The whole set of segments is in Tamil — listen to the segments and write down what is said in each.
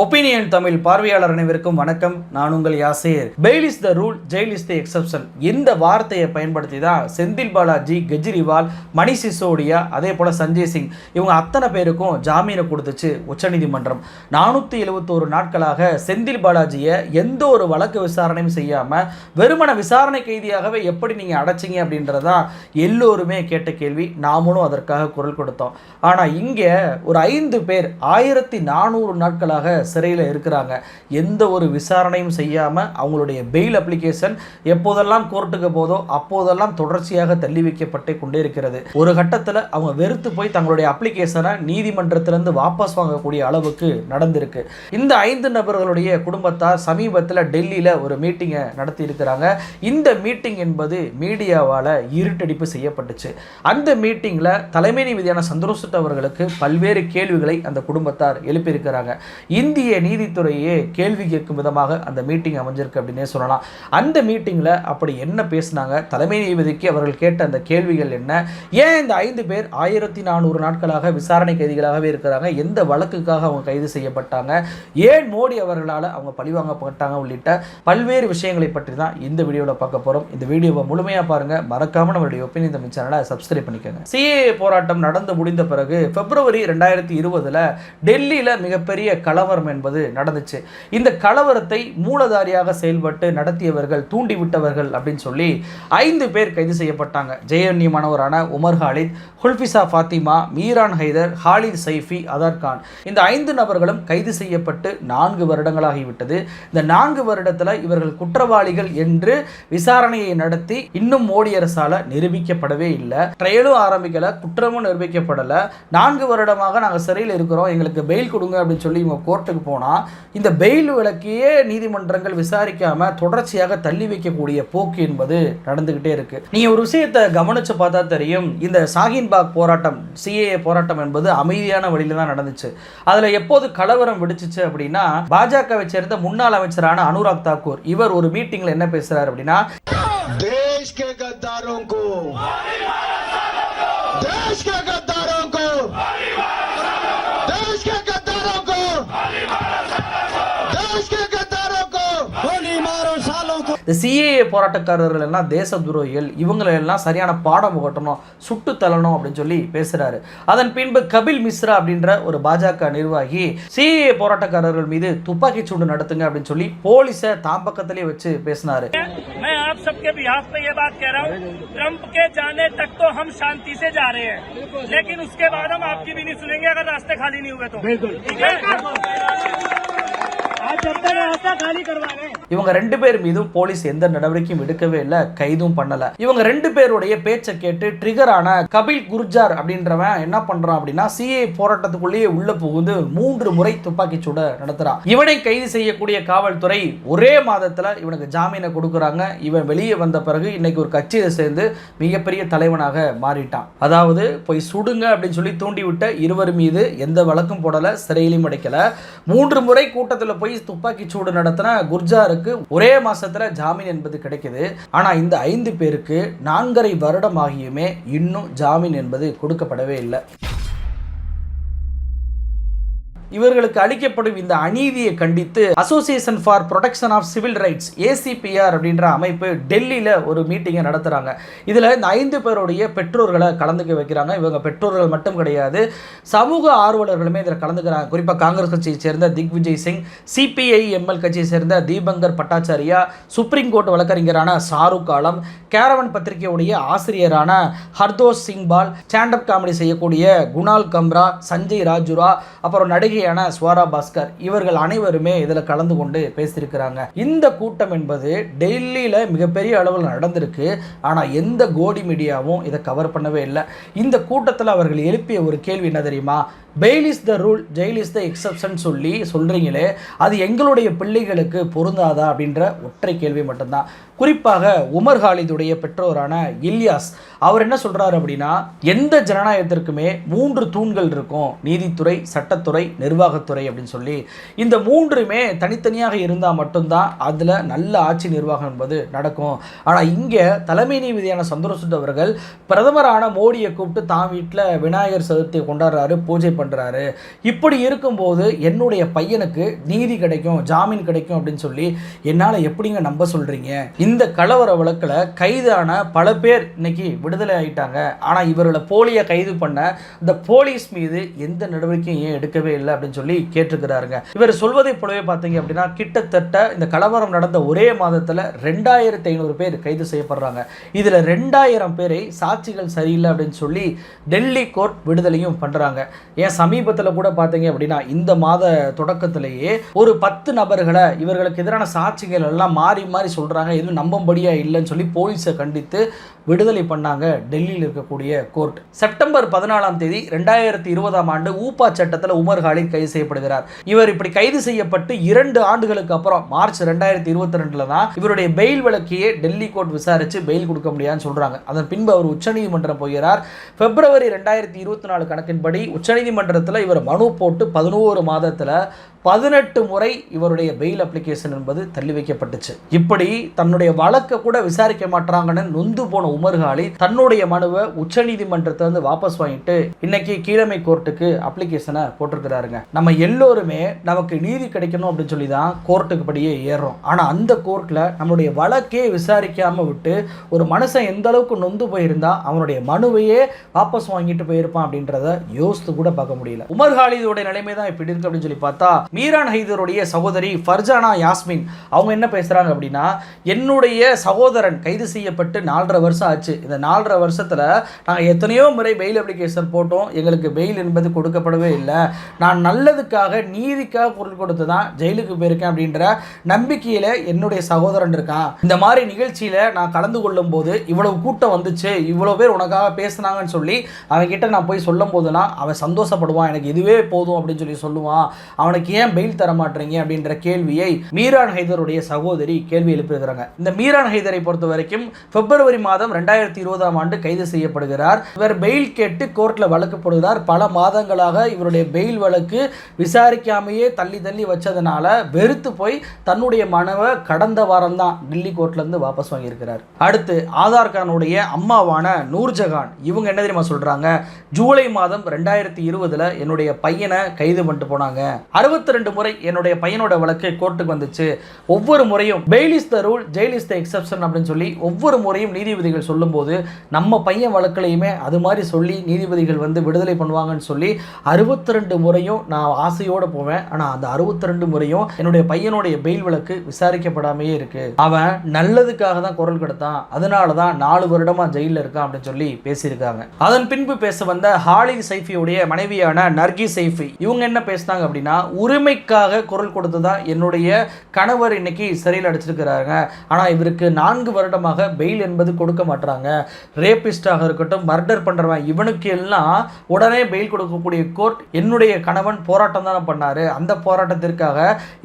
ஒப்பீனியன் தமிழ் பார்வையாளர் அனைவருக்கும் வணக்கம். நான் உங்கள் Yaser. Bail is the rule jail is the exception இந்த வார்த்தையை பயன்படுத்தி தான் செந்தில் பாலாஜி கெஜ்ரிவால் மணி சிசோடியா அதே போல் சஞ்சய் சிங் இவங்க அத்தனை பேருக்கும் ஜாமீனை கொடுத்துச்சு உச்சநீதிமன்றம். நானூற்றி எழுபத்தோரு நாட்களாக செந்தில் பாலாஜியை எந்த ஒரு வழக்கு விசாரணையும் செய்யாமல் வெறுமன விசாரணை கைதியாகவே எப்படி நீங்கள் அடைச்சிங்க அப்படின்றதா எல்லோருமே கேட்ட கேள்வி. நாமளும் அதற்காக குரல் கொடுத்தோம். ஆனால் இங்கே ஒரு ஐந்து பேர் ஆயிரத்தி நானூறு நாட்களாக சிறையில் இருக்கிறாங்க. எந்த ஒரு விசாரணையும் செய்யாமல் அவங்களுடைய பெயில் அப்ளிகேஷன் எப்போதெல்லாம் கோர்ட்டுக்கு போதோ அப்போதெல்லாம் தொடர்ச்சியாக தள்ளி வைக்கப்பட்டு கொண்டே இருக்கிறது. ஒரு கட்டத்தில் அவங்க வெறுத்து போய் தங்களுடைய அப்ளிகேஷனை நீதிமன்றத்திலிருந்து வாபஸ் வாங்கக்கூடிய அளவுக்கு நடந்திருக்கு. இந்த ஐந்து நபர்களுடைய குடும்பத்தார் சமீபத்தில் டெல்லியில் ஒரு மீட்டிங்கை நடத்தி இருக்கிறாங்க. இந்த மீட்டிங் என்பது மீடியாவால் இருட்டடிப்பு செய்யப்பட்டுச்சு. அந்த மீட்டிங்கில் தலைமை நீதியான சந்திரோசிட் அவர்களுக்கு பல்வேறு கேள்விகளை அந்த குடும்பத்தார் எழுப்பியிருக்கிறாங்க. இந்திய நீதித்துறையே கேள்வி கேட்கும் விதமாக அந்த மீட்டிங் அமைஞ்சிருக்கு அப்படின்னே சொல்லலாம். அந்த மீட்டிங்கில் அப்படி என்ன பேசினாங்க? தலைமை நீதிபதிக்கு அவர்கள் கேட்ட அந்த கேள்விகள் என்ன? ஏன் இந்த ஐந்து பேர் ஆயிரத்தி நானூறு நாட்களாக விசாரணை கைதிகளாகவே இருக்கிறாங்க? எந்த வழக்குக்காக அவங்க கைது செய்யப்பட்டாங்க? ஏன் மோடி அவர்களால் அவங்க பழிவாங்கப்பட்டாங்க உள்ளிட்ட பல்வேறு விஷயங்களை பற்றி தான் இந்த வீடியோவில் பார்க்க போகிறோம் இந்த வீடியோவை முழுமையாக பாருங்கள் மறக்காமல் நம்மளுடைய ஒப்பீனியன் தமிழ் சேனலை சப்ஸ்கிரைப் பண்ணிக்கோங்க. சிஏஏ போராட்டம் நடந்து முடிந்த பிறகு பிப்ரவரி ரெண்டாயிரத்தி இருபதுல டெல்லியில் மிகப்பெரிய கலவரம் கலவரம் என்பது நடந்துச்சு. இந்த கலவரத்தை மூலதாரியாக செயல்பட்டு நடத்தியவர்கள் தூண்டிவிட்டவர்கள் அப்படின்னு சொல்லி ஐந்து பேர் கைது செய்யப்பட்டாங்க. ஜேஎன்யூ மாணவரான உமர் ஹாலித் ஹுல்ஃபிசா ஃபாத்திமா மீரான் ஹைதர் ஹாலித் சைஃபி அதர் கான். இந்த ஐந்து நபர்களும் கைது செய்யப்பட்டு நான்கு வருடங்களாகிவிட்டது. இந்த நான்கு வருடத்தில் இவர்கள் குற்றவாளிகள் என்று விசாரணையை நடத்தி இன்னும் மோடி அரசால் நிரூபிக்கப்படவே இல்லை. ட்ரையலும் ஆரம்பிக்கல குற்றமும் நிரூபிக்கப்படலை. நான்கு வருடமாக நாங்கள் சிறையில் இருக்கிறோம். எங்களுக்கு பெயில் கொடுங்க அப்படின்னு சொல்லி இவங்க கோர்ட் கோர்ட்டுக்கு போனால் இந்த பெயில் விளக்கையே நீதிமன்றங்கள் விசாரிக்காமல் தொடர்ச்சியாக தள்ளி வைக்கக்கூடிய போக்கு என்பது நடந்துக்கிட்டே இருக்குது நீங்கள் ஒரு விஷயத்தை கவனித்து பார்த்தா தெரியும். இந்த சாகின்பாக் போராட்டம் சிஏஏ போராட்டம் என்பது அமைதியான வழியில் தான் நடந்துச்சு. அதில் எப்போது கலவரம் வெடிச்சிச்சு அப்படின்னா பாஜகவை சேர்ந்த முன்னாள் அமைச்சரான அனுராக் தாக்கூர் இவர் ஒரு மீட்டிங்கில் என்ன பேசுகிறார் அப்படின்னா தேஷ்கே கத்தாரோம் இந்த சிஏஏ போராட்டக்காரர்கள் எல்லாம் தேச துரோகிகள் இவங்களை எல்லாம் சரியான பாடம் புகட்டணும் சுட்டு தள்ளணும் அப்படின்னு சொல்லி பேசுறாரு அதன் பின்பு கபில் மிஸ்ரா அப்படின்ற ஒரு பாஜக நிர்வாகி சிஏஏ போராட்டக்காரர்கள் மீது துப்பாக்கி சூடு நடத்துங்க அப்படின்னு சொல்லி போலீஸை தாம் பக்கத்திலே வச்சு பேசினாரு मैं आप सबके बिहाफ पे ये बात कह रहा हूँ ट्रंप के जाने तक तो हम शांति से जा रहे हैं लेकिन उसके बाद हम आपकी भी नहीं सुनेंगे अगर रास्ते खाली नहीं हुए तो இவங்க ரெண்டு பேர் மீதும் போலீஸ் எந்த நடவடிக்கையும் எடுக்கவே இல்லை கைதும் பண்ணல. இவங்க ரெண்டு பேருடைய பேச்சை கேட்டு ட்ரிகர் ஆன கபில் குர்ஜார் அப்படின்றவன் என்ன பண்றான் அப்படின்னா சிஐ போராட்டத்துக்குள்ளேயே உள்ள புகுந்து மூன்று முறை துப்பாக்கி சூட நடத்துறான் இவனை கைது செய்யக்கூடிய காவல்துறை ஒரே மாதத்துல இவனுக்கு ஜாமீனை கொடுக்குறாங்க. இவன் வெளியே வந்த பிறகு இன்னைக்கு ஒரு கட்சியை சேர்ந்து மிகப்பெரிய தலைவனாக மாறிட்டான். அதாவது போய் சுடுங்க அப்படின்னு சொல்லி தூண்டிவிட்ட இருவர் மீது எந்த வழக்கும் போடல சிறையிலும் அடைக்கல. மூன்று முறை கூட்டத்தில் போய் துப்பாக்கி சூடு நடத்தின குர்ஜாருக்கு ஒரே மாசத்துல ஜாமீன் என்பது கிடைக்குது. ஆனா இந்த ஐந்து பேருக்கு நான்கரை வருடம் ஆகியுமே இன்னும் ஜாமீன் என்பது கொடுக்கப்படவே இல்லை. இவர்களுக்கு அளிக்கப்படும் இந்த அநீதியை கண்டித்து association for protection of civil rights ACPR அப்படின்ற அமைப்பு டெல்லியில் ஒரு மீட்டிங்கை நடத்துகிறாங்க இதில் இந்த ஐந்து பேருடைய பெற்றோர்களை கலந்துக்க வைக்கிறாங்க. இவங்க பெற்றோர்கள் மட்டும் கிடையாது சமூக ஆர்வலர்களுமே இதில் கலந்துக்கிறாங்க. குறிப்பாக காங்கிரஸ் கட்சியை சேர்ந்த திக் விஜய் சிங் சிபிஐ எம்எல் கட்சியை சேர்ந்த தீபங்கர் பட்டாச்சாரியா சுப்ரீம் கோர்ட் வழக்கறிஞரான ஷாருக் ஆலம் கேரவன் பத்திரிகையுடைய ஆசிரியரான Hartosh Singh Bal stand up comedy செய்யக்கூடிய குணால் கம்ரா சஞ்சய் ராஜுரா அப்புறம் நடிகை நடிகையான ஸ்வரா பாஸ்கர் இவர்கள் அனைவருமே இதில் கலந்து கொண்டு பேசியிருக்கிறாங்க. இந்த கூட்டம் என்பது டெல்லியில் மிகப்பெரிய அளவில் நடந்திருக்கு. ஆனால் எந்த கோடி மீடியாவும் இதை கவர் பண்ணவே இல்லை. இந்த கூட்டத்தில் அவர்கள் எழுப்பிய ஒரு கேள்வி என்ன தெரியுமா? Bail is the rule jail is the exception சொல்லி சொல்கிறீங்களே அது எங்களுடைய பிள்ளைகளுக்கு பொருந்தாதா அப்படின்ற ஒற்றை கேள்வி மட்டும்தான். குறிப்பாக உமர் ஹாலிதுடைய பெற்றோரான இல்யாஸ் அவர் என்ன சொல்றாரு அப்படின்னா எந்த ஜனநாயகத்திற்குமே மூன்று தூண்கள் இருக்கும். நீதித்துறை சட்டத்துறை நிர்வாகத்துறை அப்படின்னு சொல்லி இந்த மூன்றுமே தனித்தனியாக இருந்தால் மட்டும்தான் அதில் நல்ல ஆட்சி நிர்வாகம் என்பது நடக்கும். ஆனால் இங்கே தலைமை நீதியான சந்திரசூட் அவர்கள் பிரதமரான மோடியை கூப்பிட்டு தான் வீட்டில் விநாயகர் சதுர்த்தி கொண்டாடுறாரு பூஜை பண்ணுறாரு இப்படி இருக்கும்போது என்னுடைய பையனுக்கு நீதி கிடைக்கும் ஜாமீன் கிடைக்கும் அப்படின்னு சொல்லி என்னால் எப்படிங்க நம்ப சொல்கிறீங்க இந்த கலவர வழக்கில் கைதான பல பேர் இன்னைக்கு விடுதலை ஆகிட்டாங்க ஆனால் இவர்களை போலியை கைது பண்ண இந்த போலீஸ் மீது எந்த நடவடிக்கையும் ஏன் எடுக்கவே இல்லை? அப்படின்னு சொல்லி கேட்டிருக்கிறாருங்க. இவர் சொல்வதை போலவே பார்த்தீங்க அப்படின்னா கிட்டத்தட்ட இந்த கலவரம் நடந்த ஒரே மாதத்தில் ரெண்டாயிரத்தி ஐநூறு பேர் கைது செய்யப்படுறாங்க. இதில் ரெண்டாயிரம் பேரை சாட்சிகள் சரியில்லை அப்படின்னு சொல்லி டெல்லி கோர்ட் விடுதலையும் பண்ணுறாங்க ஏன் சமீபத்தில் கூட பார்த்தீங்க அப்படின்னா இந்த மாத தொடக்கத்திலேயே ஒரு பத்து நபர்களை இவர்களுக்கு எதிரான சாட்சிகள் எல்லாம் மாறி மாறி சொல்கிறாங்க எதுவும் நம்பும்படியா இல்லைன்னு சொல்லி போலீஸை கண்டித்து விடுதலை பண்ணாங்க டெல்லியில் இருக்கக்கூடிய கோர்ட். செப்டம்பர் பதினாலாம் தேதி ரெண்டாயிரத்தி இருபதாம் ஆண்டு ஊப்பா சட்டத்தில் உமர் காலித் கைது செய்யப்படுகிறார். இவர் இப்படி கைது செய்யப்பட்டு இரண்டு ஆண்டுகளுக்கு அப்புறம் மார்ச் ரெண்டாயிரத்தி இருபத்தி ரெண்டுல தான் இவருடைய பெயில் வழக்கையே டெல்லி கோர்ட் விசாரிச்சு பெயில் கொடுக்க முடியாதுன்னு சொல்றாங்க. அதன் பின்பு அவர் உச்சநீதிமன்றம் போகிறார். பிப்ரவரி ரெண்டாயிரத்தி இருபத்தி நாலு கணக்கின்படி உச்சநீதிமன்றத்தில் இவர் மனு போட்டு பதினோரு மாதத்தில் பதினெட்டு முறை இவருடைய பெயில் அப்ளிகேஷன் என்பது தள்ளி வைக்கப்பட்டுச்சு. இப்படி தன்னுடைய வழக்கை கூட விசாரிக்க மாட்டாங்கன்னு நொந்து போன உமர்காலி தன்னுடைய மனுவை உச்சநீதிமன்றத்தை வந்து வாபஸ் வாங்கிட்டு இன்னைக்கு கீழமை கோர்ட்டுக்கு அப்ளிகேஷனை போட்டிருக்கிறாருங்க. நம்ம எல்லோருமே நமக்கு நீதி கிடைக்கணும் அப்படின்னு சொல்லி தான் கோர்ட்டுக்கு படியே ஏறுறோம். ஆனால் அந்த கோர்ட்டில் நம்மளுடைய வழக்கே விசாரிக்காமல் விட்டு ஒரு மனுஷன் எந்த அளவுக்கு நொந்து போயிருந்தா அவனுடைய மனுவையே வாபஸ் வாங்கிட்டு போயிருப்பான் அப்படின்றத யோசித்து கூட பார்க்க முடியல. உமர்ஹாலிதோட நிலைமை தான் இப்படி இருக்கு அப்படின்னு சொல்லி பார்த்தா மீரான் ஹைதருடைய சகோதரி ஃபர்ஜானா யாஸ்மின். அவங்க என்ன பேசுகிறாங்க அப்படின்னா என்னுடைய சகோதரன் கைது செய்யப்பட்டு நாலரை வருஷம் ஆச்சு. இந்த நாலரை வருஷத்தில் நாங்கள் எத்தனையோ முறை பெயில் அப்ளிகேஷன் போட்டோம். எங்களுக்கு பெயில் என்பது கொடுக்கப்படவே இல்லை. நான் நல்லதுக்காக நீதிக்காக குரல் கொடுத்து தான் ஜெயிலுக்கு போயிருக்கேன் அப்படின்ற நம்பிக்கையில் என்னுடைய சகோதரன் இருக்கான். இந்த மாதிரி நிகழ்ச்சியில் நான் கலந்து கொள்ளும் போது இவ்வளவு கூட்டம் வந்துச்சு. இவ்வளோ பேர் உனக்காக பேசுனாங்கன்னு சொல்லி அவன்கிட்ட நான் போய் சொல்லும் போதெல்லாம் அவன் சந்தோஷப்படுவான். எனக்கு இதுவே போதும் அப்படின்னு சொல்லி சொல்லுவான். அவனுக்கு ஏன் பெயில் தர மாட்டீங்க அப்படின்ற கேள்வியை மீரான் ஹைதருடைய சகோதரி கேள்வி எழுப்பியிருக்கிறாங்க. இந்த மீரான் ஹைதரை பொறுத்த வரைக்கும் பிப்ரவரி மாதம் ரெண்டாயிரத்தி இருபதாம் ஆண்டு கைது செய்யப்படுகிறார். இவர் பெயில் கேட்டு கோர்ட்டில் வழக்கு போடுகிறார். பல மாதங்களாக இவருடைய பெயில் வழக்கு விசாரிக்காமையே தள்ளி தள்ளி வச்சதுனால வெறுத்து போய் தன்னுடைய மனுவை கடந்த வாரம் தான் டெல்லி கோர்ட்ல இருந்து வாபஸ் வாங்கியிருக்கிறார். அடுத்து ஆதார் கானுடைய அம்மாவான நூர்ஜஹான் இவங்க என்ன தெரியுமா சொல்றாங்க? ஜூலை மாதம் ரெண்டாயிரத்தி இருபதுல என்னுடைய பையனை கைது பண்ணிட்டு போனாங்க. அறுபத்தி ரெண்டு முறை என்னுடைய பையனோட வழக்கு கோர்ட்டுக்கு வந்துச்சு. ஒவ்வொரு முறையும் bail is the rule jail is the exception அப்படின்னு சொல்லி ஒவ்வொரு முறையும் நீதிபதிகள் சொல்லும்போது நம்ம பையன் வழக்குலையுமே அது மாதிரி சொல்லி நீதிபதிகள் வந்து விடுதலை பண்ணுவாங்கன்னு சொல்லி அறுபத்தி ரெண்டு முறையும் நான் ஆசையோடு போவேன். ஆனால் அந்த அறுபத்தி ரெண்டு முறையும் என்னுடைய பையனுடைய பெயில் வழக்கு விசாரிக்கப்படாமையே இருக்கு. அவன் நல்லதுக்காக தான் குரல் கொடுத்தான். அதனால தான் நாலு வருடமா ஜெயிலில் இருக்கான் அப்படின்னு சொல்லி பேசியிருக்காங்க. அதன் பின்பு பேச வந்த ஹாலித் சைஃபியுடைய மனைவியான நர்கி சைஃபி இவங்க என்ன பேசினாங்க அப்படின்னா உரிமைக்காக குரல் கொடுத்து தான் என்னுடைய கணவர் இன்னைக்கு சிறையில் அடிச்சிருக்கிறாங்க ஆனால் இவருக்கு நான்கு வருடமாக பெயில் என்பது கொடுக்க மாட்டாங்க ரேபிஸ்டாக இருக்கட்டும் மர்டர் பண்ணுறவன் இவனுக்கு எல்லாம் உடனே பெயில் கொடுக்கக்கூடிய கோர்ட் என்னுடைய கணவன் போராட்டம் தானே பண்ணார். அந்த போராட்டத்திற்காக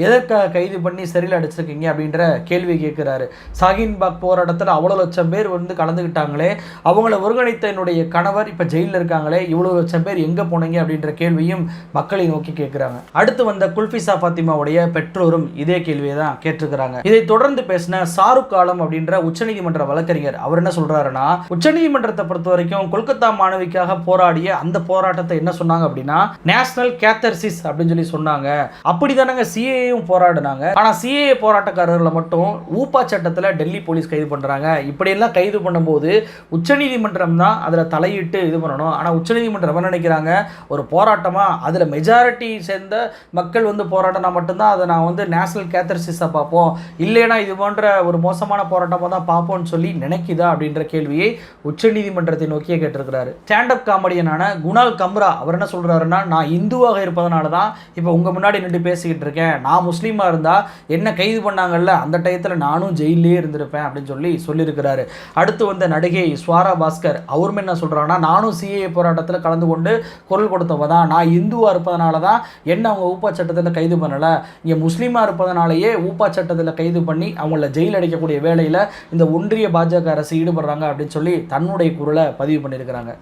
எதற்காக கைது பண்ணி சிறையில் அடிச்சிருக்கீங்க அப்படின்ற கேள்வி கேட்குறாரு. சாகின்பாக் போராட்டத்தில் அவ்வளோ லட்சம் பேர் வந்து கலந்துக்கிட்டாங்களே அவங்கள ஒருங்கிணைத்த என்னுடைய கணவர் இப்போ ஜெயிலில் இருக்காங்களே. இவ்வளோ லட்சம் பேர் எங்கே போனீங்க அப்படின்ற கேள்வியும் மக்களை நோக்கி கேட்குறாங்க. அடுத்து வந்த குல்ஃபிசா பாத்திமாவுடைய பெற்றோரும் இதே கேள்வியை தான் கேட்டிருக்கிறாங்க. இதை தொடர்ந்து பேசின ஷாருக் ஆலம் அப்படின்ற உச்சநீதிமன்ற வழக்கறிஞர் அவர் என்ன சொல்றாருன்னா உச்சநீதிமன்றத்தை பொறுத்த வரைக்கும் கொல்கத்தா மாணவிக்காக போராடிய அந்த போராட்டத்தை என்ன சொன்னாங்க அப்படின்னா நேஷனல் கேத்தர்சிஸ் அப்படின்னு சொல்லி சொன்னாங்க. அப்படிதானங்க சிஏயும் போராடினாங்க. ஆனா சிஏ போராட்டக்காரர்களை மட்டும் ஊப்பா சட்டத்துல டெல்லி போலீஸ் கைது பண்றாங்க. இப்படியெல்லாம் கைது பண்ணும்போது உச்சநீதிமன்றம் தான் அதுல தலையிட்டு இது பண்ணணும். ஆனால் உச்சநீதிமன்றம் என்ன நினைக்கிறாங்க? ஒரு போராட்டமா? அதுல மெஜாரிட்டி சேர்ந்த மக்கள் மக்கள் வந்து போராடினா மட்டும்தான் அதை நான் வந்து நேஷனல் கேத்தர்சிஸை பார்ப்போம். இல்லைன்னா இது போன்ற ஒரு மோசமான போராட்டமாக தான் பார்ப்போம்னு சொல்லி நினைக்குதா அப்படின்ற கேள்வியை உச்சநீதிமன்றத்தை நோக்கியே கேட்டிருக்கிறாரு. ஸ்டாண்டப் காமெடியனான குணால் கம்ரா அவர் என்ன சொல்கிறாருன்னா நான் இந்துவாக இருப்பதனால தான் இப்போ உங்கள் முன்னாடி நின்று பேசிக்கிட்டு இருக்கேன். நான் முஸ்லீமாக இருந்தால் என்ன கைது பண்ணாங்கல்ல அந்த டயத்தில் நானும் ஜெயிலே இருந்திருப்பேன் அப்படின்னு சொல்லி சொல்லியிருக்கிறாரு. அடுத்து வந்த நடிகை ஸ்வாரா பாஸ்கர் அவருமே என்ன சொல்கிறாங்கன்னா நானும் சிஏ போராட்டத்தில் கலந்து கொண்டு குரல் கொடுத்தவ தான். நான் இந்துவாக இருப்பதனால தான் என்ன அவங்க ஊப்பாச்ச சட்டத்தில் கைது பண்ணலை. இங்கே முஸ்லீமாக இருப்பதனாலேயே ஊப்பா சட்டத்தில் கைது பண்ணி அவங்கள ஜெயில் அடைக்கக்கூடிய வேலையில் இந்த ஒன்றிய பாஜக அரசு ஈடுபடுறாங்க அப்படின்னு சொல்லி தன்னுடைய குரலை பதிவு பண்ணியிருக்கிறாங்க.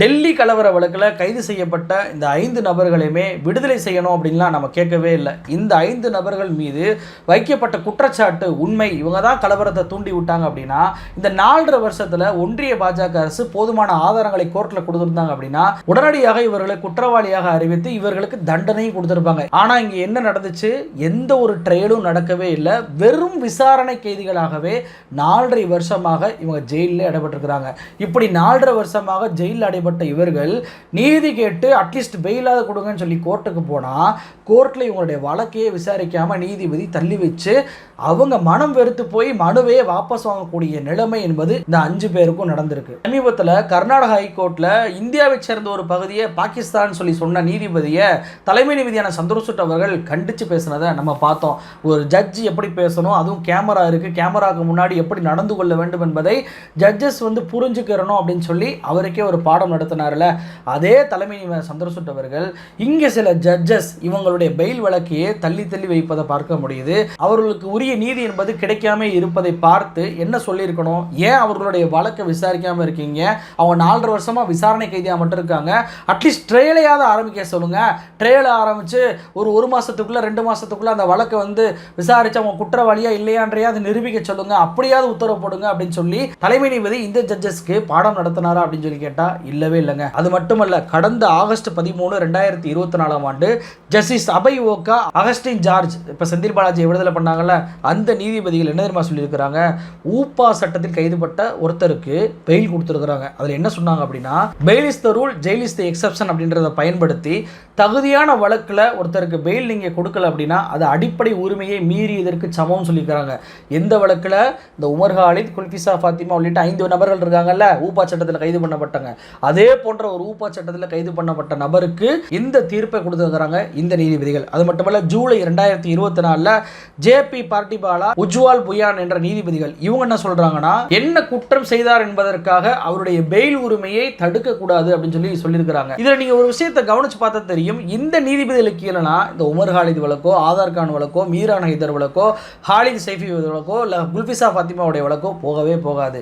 டெல்லி கலவர வழக்கில் கைது செய்யப்பட்ட இந்த ஐந்து நபர்களையுமே விடுதலை செய்யணும் அப்படின்லாம் நம்ம கேட்கவே இல்லை. இந்த ஐந்து நபர்கள் மீது வைக்கப்பட்ட குற்றச்சாட்டு உண்மை இவங்க தான் கலவரத்தை தூண்டி விட்டாங்க அப்படின்னா இந்த நாலரை வருஷத்தில் ஒன்றிய பாஜக அரசு போதுமான ஆதாரங்களை கோர்ட்டில் கொடுத்துருந்தாங்க அப்படின்னா உடனடியாக இவர்களை குற்றவாளியாக அறிவித்து இவர்களுக்கு தண்டனையும் கொடுத்துருப்பாங்க. ஆனால் இங்கே என்ன நடந்துச்சு? எந்த ஒரு ட்ரையலும் நடக்கவே இல்லை. வெறும் விசாரணை கைதிகளாகவே நாலரை வருஷமாக இவங்க ஜெயிலில் இடப்பட்டிருக்கிறாங்க. இப்படி நாலரை வருஷமாக ஜெயிலில் அடைபட்ட இவர்கள் நீதி கேட்டு அட்லீஸ்ட் பெயிலாக கொடுங்கன்னு சொல்லி கோர்ட்டுக்கு போனால் கோர்ட்டில் இவங்களுடைய வழக்கையே விசாரிக்காமல் நீதிபதி தள்ளி வச்சு அவங்க மனம் வெறுத்து போய் மனுவே வாபஸ் வாங்கக்கூடிய நிலைமை என்பது இந்த அஞ்சு பேருக்கும் நடந்திருக்கு. சமீபத்தில் கர்நாடக ஹைகோர்ட்டில் இந்தியாவை சேர்ந்த ஒரு பகுதியை பாகிஸ்தான் சொல்லி சொன்ன நீதிபதியை தலைமை நீதியான சந்திரசூட் அவர்கள் கண்டித்து பேசுனதை நம்ம பார்த்தோம். ஒரு ஜட்ஜி எப்படி பேசணும்? அதுவும் கேமரா இருக்குது கேமராவுக்கு முன்னாடி எப்படி நடந்து கொள்ள வேண்டும் என்பதை ஜட்ஜஸ் வந்து புரிஞ்சுக்கிறணும் அப்படின்னு சொல்லி அவருக்கே ஒரு பாடம் நடத்தினார்ல. அதே தலைமை நீதிபதி சந்திரசூட் அவர்கள் இங்கே சில ஜட்ஜஸ் இவங்களுடைய பெயில் வழக்கையே தள்ளி தள்ளி வைப்பதை பார்க்க முடியுது. அவர்களுக்கு உரிய நீதி என்பது கிடைக்காம இருப்பதை பார்த்து என்ன சொல்லியிருக்கணும்? ஏன் அவர்களுடைய வழக்கை விசாரிக்காம இருக்கீங்க? அவங்க நாலரை வருஷமா விசாரணை கைதியாக மட்டும் இருக்காங்க. அட்லீஸ்ட் ட்ரையலையாவது ஆரம்பிக்க சொல்லுங்க. ட்ரையலை ஆரம்பிச்சு ஒரு ஒரு மாசத்துக்குள்ள ரெண்டு மாசத்துக்குள்ள அந்த வழக்கை வந்து விசாரிச்சு அவங்க குற்றவாளியா இல்லையான்றையாவது நிரூபிக்க சொல்லுங்க. அப்படியாவது உத்தரவு போடுங்க அப்படின்னு சொல்லி தலைமை நீதிபதி இந்த ஜட்ஜஸ்க்கு பாடம் நடத்தினாரா அப்படின்னு சொல்லி கேட்டா இல்லை இல்லைங்க. அது மட்டுமல்ல கடந்த ஆகஸ்ட் பதிமூணு ரெண்டாயிரத்தி இருபத்தி நாலாம் ஆண்டு justice Abhay Oka Augustine George இப்போ செந்தில் பாலாஜி விடுதலை பண்ணாங்கல்ல அந்த நீதிபதிகள் என்ன தெரியுமா சொல்லியிருக்கிறாங்க? ஊப்பா சட்டத்தில் கைதுபட்ட ஒருத்தருக்கு பெயில் கொடுத்துருக்குறாங்க. அதில் என்ன சொன்னாங்க அப்படின்னா bail is the rule jail is the exception அப்படின்றத பயன்படுத்தி தகுதியான வழக்கில் ஒருத்தருக்கு பெயில் நீங்கள் கொடுக்கல அப்படின்னா அது அடிப்படை உரிமையை மீறி இதற்கு சமம்னு சொல்லியிருக்கிறாங்க. எந்த வழக்கில்? இந்த உமர் ஹாலித் குல்ஃபிசா ஃபாத்திமா உள்ளிட்ட ஐந்து நபர்கள் இருக்காங்கல்ல ஊப்பா சட்டத்தில் கைது பண்ணப்பட்டாங்க அதே போன்ற ஒரு ஊப்பா சட்டத்தில் கைது பண்ணப்பட்ட நபருக்கு இந்த தீர்ப்பை கொடுத்துருக்கிறாங்க இந்த நீதிபதிகள். அது மட்டுமல்ல ஜூலை ரெண்டாயிரத்தி இருபத்தி நாலில் ஜேபி பார்ட்டிபாலா உஜ்வால் புயான் என்ற நீதிபதிகள் இவங்க என்ன சொல்றாங்கன்னா என்ன குற்றம் செய்தார் என்பதற்காக அவருடைய பெயில் உரிமையை தடுக்க கூடாது அப்படின்னு சொல்லி சொல்லியிருக்கிறாங்க. இதுல நீங்க ஒரு விஷயத்தை கவனிச்சு பார்த்தா தெரியும் இந்த நீதிபதிகளுக்கு கீழனா இந்த உமர் ஹாலித் வழக்கோ ஆதார் கான் வழக்கோ மீரான் ஹைதர் வழக்கோ ஹாலித் சைஃபி வழக்கோ இல்ல குல்பிசா ஃபாத்திமாவுடைய வழக்கோ போகவே போகாது.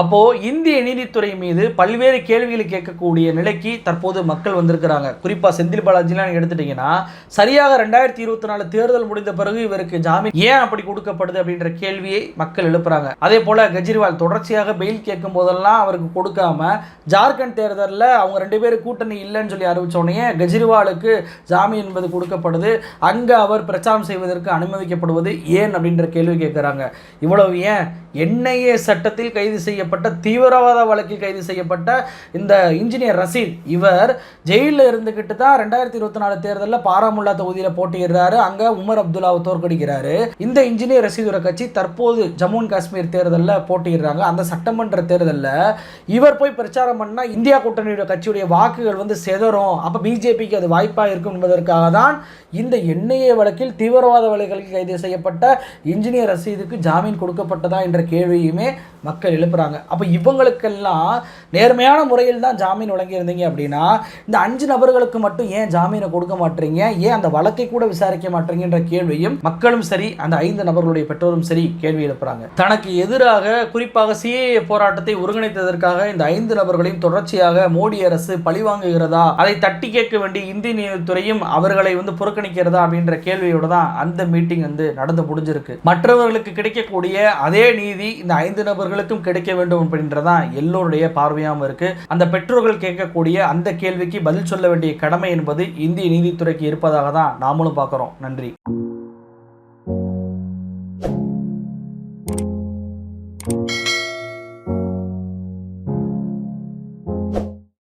அப்போ இந்திய நீதித்துறை மீது பல்வேறு கேள்விகளை கேட்கக்கூடிய நிலைக்கு தற்போது மக்கள் வந்திருக்கிறாங்க. குறிப்பா செந்தில் பாலாஜிலாம் எடுத்துட்டீங்கன்னா சரியாக ரெண்டாயிரத்தி இருபத்தி நாலு தேர்தல் முடிந்த பிறகு இவருக்கு ஜாமீன் ஏன் அப்படி கொடுக்கப்படுது அப்படின்ற கேள்வியை மக்கள் எழுப்புறாங்க. அதே போல கெஜ்ரிவால் தொடர்ச்சியாக பெயில் கேட்கும் போதெல்லாம் அவருக்கு கொடுக்காம ஜார்க்கண்ட் தேர்தலில் அவங்க ரெண்டு பேரும் கூட்டணி இல்லைன்னு சொல்லி அறிவிச்சோடனே கெஜ்ரிவாலுக்கு ஜாமீன் என்பது கொடுக்கப்படுது. அங்கே அவர் பிரச்சாரம் செய்வதற்கு அனுமதிக்கப்படுவது ஏன் அப்படின்ற கேள்வி கேட்குறாங்க. இவ்வளவு ஏன்? என்ஐஏ சட்டத்தில் கைது செய்ய செய்யப்பட்ட தீவிரவாத வழக்கில் கைது செய்யப்பட்ட இந்த இன்ஜினியர் ரசீத் இவர் ஜெயிலில் இருந்துக்கிட்டு தான் ரெண்டாயிரத்தி இருபத்தி நாலு தேர்தலில் பாராமுல்லா தொகுதியில் போட்டியிடுறாரு. அங்கே உமர் அப்துல்லாவை தோற்கடிக்கிறாரு. இந்த இன்ஜினியர் ரசீதுர கட்சி தற்போது ஜம்மு அண்ட் காஷ்மீர் தேர்தலில் போட்டியிடுறாங்க. அந்த சட்டமன்ற தேர்தலில் இவர் போய் பிரச்சாரம் பண்ணால் இந்தியா கூட்டணியுடைய கட்சியுடைய வாக்குகள் வந்து செதறும். அப்போ பிஜேபிக்கு அது வாய்ப்பாக இருக்கும் என்பதற்காக தான் இந்த என்ஐஏ வழக்கில் தீவிரவாத வழக்கில் கைது செய்யப்பட்ட இன்ஜினியர் ரசீதுக்கு ஜாமீன் கொடுக்கப்பட்டதா என்ற கேள்வியுமே மக்கள் எழுப்புறாங்க. அப்போ இவங்களுக்கெல்லாம் நேர்மையான முறையில் தான் ஜாமீன் வழங்கியிருந்தீங்க அப்படின்னா இந்த அஞ்சு நபர்களுக்கு மட்டும் ஏன் ஜாமீனை கொடுக்க மாட்டீங்க? ஏன் அந்த வழக்கை கூட விசாரிக்க மாட்டீங்கன்ற கேள்வியும் மக்களும் சரி அந்த ஐந்து நபர்களுடைய பெற்றோரும் சரி கேள்வி எழுப்புறாங்க தனக்கு எதிராக குறிப்பாக சிஏஏ போராட்டத்தை ஒருங்கிணைத்ததற்காக இந்த ஐந்து நபர்களையும் தொடர்ச்சியாக மோடி அரசு பழிவாங்குகிறதா அதை தட்டி கேட்க வேண்டிய இந்திய நீதித்துறையும் அவர்களை வந்து புறக்கணிக்கிறதா அப்படின்ற கேள்வியோட தான் அந்த மீட்டிங் வந்து நடந்து முடிஞ்சிருக்கு. மற்றவர்களுக்கு கிடைக்கக்கூடிய அதே நீதி இந்த ஐந்து நபர்களுக்கும் கிடைக்க வேண்டும் அப்படின்றதான் எல்லோருடைய பார்வையாகவும் இருக்கு. அந்த பெற்றோர்கள் கேட்கக்கூடிய அந்த கேள்விக்கு பதில் சொல்ல வேண்டிய கடமை என்பது இந்திய நீதித்துறைக்கு இருப்பதாக தான் நாமளும் பார்க்குறோம். நன்றி. thank you